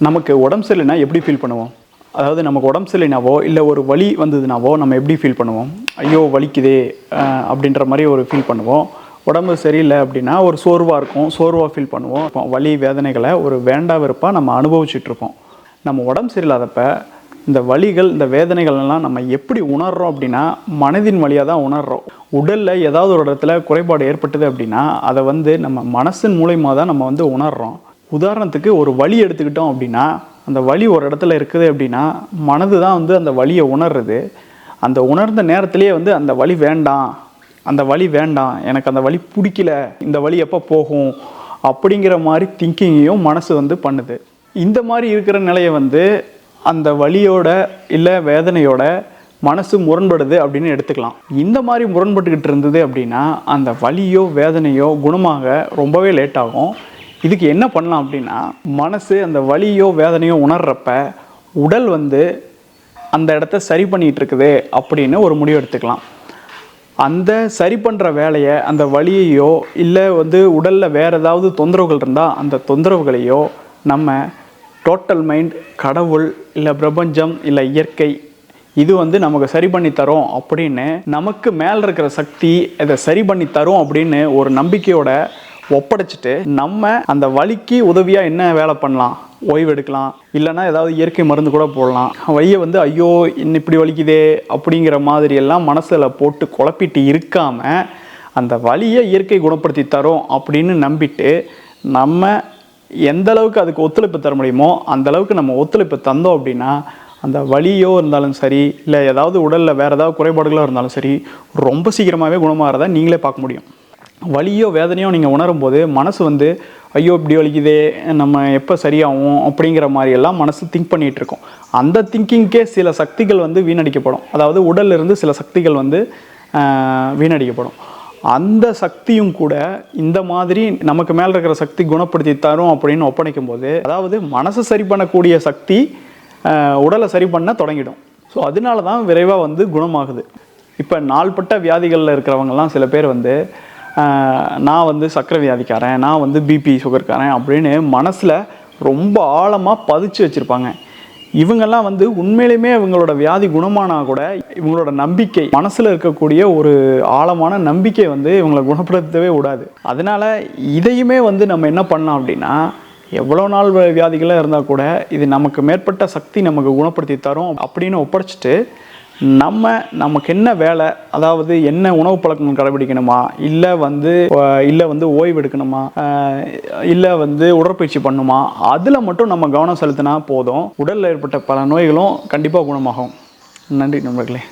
நமக்கு உடம்பு சரியில்லைனா எப்படி ஃபீல் பண்ணுவோம்? அதாவது நமக்கு உடம்பு சரியில்லைனாவோ இல்லை ஒரு வலி வந்ததுனாவோ நம்ம எப்படி ஃபீல் பண்ணுவோம்? ஐயோ வலிக்குதே அப்படின்ற மாதிரி ஒரு ஃபீல் பண்ணுவோம். உடம்பு சரியில்லை அப்படின்னா ஒரு சோர்வாக இருக்கும். சோர்வாக ஃபீல் பண்ணுவோம். அப்போ வலி வேதனைகளை ஒரு வேண்டா வெறுப்பாக நம்ம அனுபவிச்சிட்ருப்போம் நம்ம உடம்பு சரியில்லாதப்ப இந்த வலிகள் இந்த வேதனைகள் எல்லாம் நம்ம எப்படி உணர்றோம் அப்படின்னா மனதின் வழியாக தான் உணர்றோம். உடலில் ஏதாவது ஒரு இடத்துல குறைபாடு ஏற்பட்டது அப்படின்னா அதை வந்து நம்ம மனசின் மூலயமா தான் நம்ம வந்து உணர்றோம். உதாரணத்துக்கு ஒரு வழி எடுத்துக்கிட்டோம் அப்படின்னா அந்த வலி ஒரு இடத்துல இருக்குது அப்படின்னா மனது தான் வந்து அந்த வழியை உணர்றது. அந்த உணர்ந்த நேரத்திலேயே வந்து அந்த வலி வேண்டாம் அந்த வலி வேண்டாம் எனக்கு அந்த வலி பிடிக்கல இந்த வழி எப்போ போகும் அப்படிங்கிற மாதிரி திங்கிங்கையும் மனசு வந்து பண்ணுது. இந்த மாதிரி இருக்கிற நிலையை வந்து அந்த வழியோட இல்லை வேதனையோட மனசு முரண்படுது அப்படின்னு எடுத்துக்கலாம். இந்த மாதிரி முரண்பட்டுக்கிட்டு இருந்தது அப்படின்னா அந்த வலியோ வேதனையோ குணமாக ரொம்பவே லேட் ஆகும். இதுக்கு என்ன பண்ணலாம் அப்படின்னா மனசு அந்த வலியோ வேதனையோ உணர்றப்ப உடல் வந்து அந்த இடத்த சரி பண்ணிட்டு இருக்குது அப்படின்னு ஒரு முடிவு எடுத்துக்கலாம். அந்த சரி பண்ணுற வேலையை அந்த வழியையோ இல்லை வந்து உடலில் வேறு ஏதாவது தொந்தரவுகள் இருந்தால் அந்த தொந்தரவுகளையோ நம்ம டோட்டல் மைண்ட் கடவுள் இல்லை பிரபஞ்சம் இல்லை இயற்கை இது வந்து நமக்கு சரி பண்ணி தரும் அப்படின்னு நமக்கு மேலே இருக்கிற சக்தி இதை சரி பண்ணி தரும் அப்படின்னு ஒரு நம்பிக்கையோட ஒப்படைச்சிட்டு நம்ம அந்த வலிக்கு உதவியாக என்ன வேலை பண்ணலாம்? ஓய்வு எடுக்கலாம் இல்லைன்னா ஏதாவது இயற்கை மருந்து கூட போடலாம். வழியை வந்து ஐயோ இன்னும் இப்படி வலிக்குதே அப்படிங்கிற மாதிரி எல்லாம் மனசில் போட்டு குழப்பிட்டு இருக்காமல் அந்த வலியை இயற்கை குணப்படுத்தி தரும் அப்படின்னு நம்பிட்டு நம்ம எந்த அளவுக்கு அதுக்கு ஒத்துழைப்பு தர முடியுமோ அந்த அளவுக்கு நம்ம ஒத்துழைப்பு தந்தோம் அப்படின்னா அந்த வலியோ இருந்தாலும் சரி இல்லை ஏதாவது உடலில் வேறு ஏதாவது குறைபாடுகளோ இருந்தாலும் சரி ரொம்ப சீக்கிரமாகவே குணமாகிறத நீங்களே பார்க்க முடியும். வலியோ வேதனையோ நீங்கள் உணரும் போது மனசு வந்து ஐயோ இப்படி வலிக்குதே நம்ம எப்போ சரியாகும் அப்படிங்கிற மாதிரி எல்லாம் மனசு திங்க் பண்ணிகிட்டு இருக்கோம். அந்த திங்கிங்க்கே சில சக்திகள் வந்து வீணடிக்கப்படும். அதாவது உடல்ல இருந்து சில சக்திகள் வந்து வீணடிக்கப்படும். அந்த சக்தியும் கூட இந்த மாதிரி நமக்கு மேலே இருக்கிற சக்தி குணப்படுத்தி தரும் அப்படின்னு ஒப்படைக்கும் போது அதாவது மனசை சரி பண்ணக்கூடிய சக்தி உடலை சரி பண்ண தொடங்கிடும். ஸோ அதனால தான் விரைவாக வந்து குணமாகுது. இப்போ நாள்பட்ட வியாதிகளில் இருக்கிறவங்கலாம் சில பேர் வந்து நான் வந்து சக்கரை வியாதிக்காரன் நான் வந்து பிபி சுகர்காரன் அப்படின்னு மனசில் ரொம்ப ஆழமாக பதிச்சு வச்சுருப்பாங்க. இவங்கெல்லாம் வந்து உண்மையிலுமே இவங்களோட வியாதி குணமானா கூட இவங்களோட நம்பிக்கை மனசில் இருக்கக்கூடிய ஒரு ஆழமான நம்பிக்கை வந்து இவங்களை குணப்படுத்தவே விடாது. அதனால இதையுமே வந்து நம்ம என்ன பண்ணலாம் அப்படின்னா எவ்வளோ நாள் வியாதிகளாக இருந்தால் கூட இது நமக்கு மேற்பட்ட சக்தி நமக்கு குணப்படுத்தி தரும் அப்படின்னு ஒப்படைச்சிட்டு நம்ம நமக்கு என்ன வேலை? அதாவது என்ன உணவு பழக்கங்கள் கடைபிடிக்கணுமா? இல்லை வந்து இல்லை வந்து ஓய்வு எடுக்கணுமா? இல்லை வந்து உடற்பயிற்சி பண்ணுமா? அதில் மட்டும் நம்ம கவனம் செலுத்தினா போதும். உடலில் ஏற்பட்ட பல நோய்களும் கண்டிப்பாக குணமாகும். நன்றி நண்பர்களே.